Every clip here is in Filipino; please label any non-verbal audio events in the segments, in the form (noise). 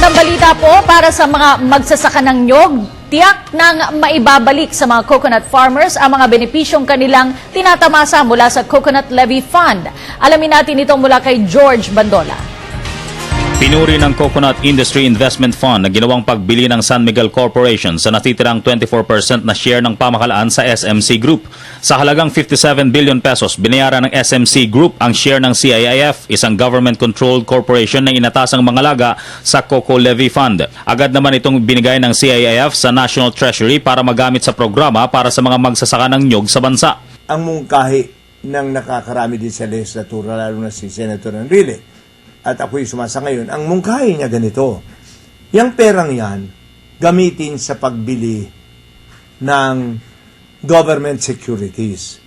Magandang balita po para sa mga magsasaka ng nyog. Tiyak nang maibabalik sa mga coconut farmers ang mga benepisyong kanilang tinatamasa mula sa Coconut Levy Fund. Alamin natin ito mula kay George Bandola. Pinuri ng Coconut Industry Investment Fund na ginawang pagbili ng San Miguel Corporation sa natitirang 24% na share ng pamahalaan sa SMC Group. Sa halagang 57 billion pesos, binayaran ng SMC Group ang share ng CIIF, isang government-controlled corporation na inatasang mangalaga sa Coco Levy Fund. Agad naman itong binigay ng CIIF sa National Treasury para magamit sa programa para sa mga magsasaka ng nyog sa bansa. ang mungkahi ng nakakarami din sa legislatura, lalo na si Senator Enrile. At ako'y sumasa ngayon, ang mungkahi niya ganito. Yang perang yan, gamitin sa pagbili ng government securities.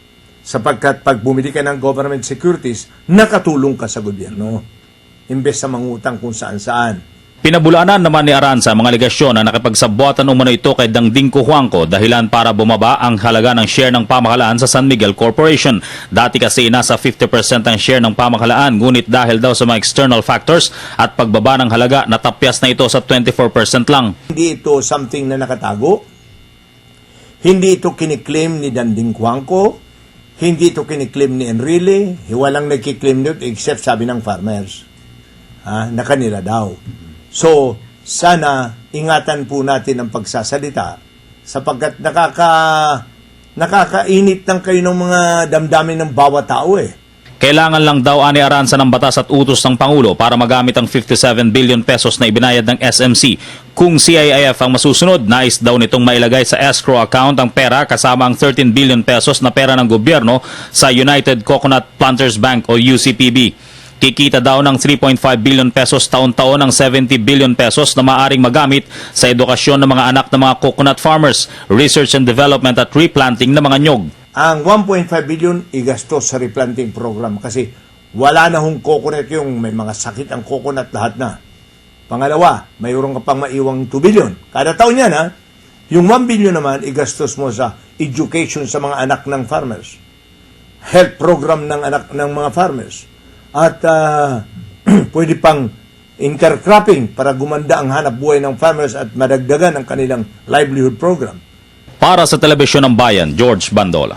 Sapagkat pag bumili ka ng government securities, nakatulong ka sa gobyerno. Imbes sa mangutang kung saan-saan. Pinabulaanan naman ni Aranza mga legasyon na nakipagsabuatan umano ito kay Dangding Kuhuangco dahilan para bumaba ang halaga ng share ng pamahalaan sa San Miguel Corporation. Dati kasi nasa 50% ang share ng pamahalaan ngunit dahil daw sa mga external factors at pagbaba ng halaga natapyas na ito sa 24% lang. Hindi ito something na nakatago. Hindi ito kiniklaim ni Danding Cuangco. Hindi ito kiniklaim ni Enrile. Walang nagkiklaim nito except sabi ng farmers. Ha, na kanila daw. So, sana ingatan po natin ang pagsasalita sapagkat nakaka nakakainit lang kayo ng mga damdamin ng bawat tao eh. Kailangan lang daw ani Aranza ng batas at utos ng Pangulo para magamit ang 57 billion pesos na ibinayad ng SMC. Kung CIIF ang masusunod, nais daw nitong mailagay sa escrow account ang pera kasama ang 13 billion pesos na pera ng gobyerno sa United Coconut Planters Bank o UCPB. Kikita daw ng 3.5 billion pesos taon-taon ang 70 billion pesos na maaring magamit sa edukasyon ng mga anak ng mga coconut farmers, research and development at replanting ng mga nyog. ang 1.5 billion igastos sa replanting program kasi wala na hong coconut yung may mga sakit ang coconut lahat na. Pangalawa, mayroon ka pang maiwang 2 billion. Kada taon yan ha. Yung 1 billion naman igastos mo sa education sa mga anak ng farmers. Health program ng anak ng mga farmers. At ah, (clears throat) pwede pang intercropping para gumanda ang hanap buhay ng farmers at madagdagan ang kanilang livelihood program. Para sa Telebisyon ng Bayan, George Bandola.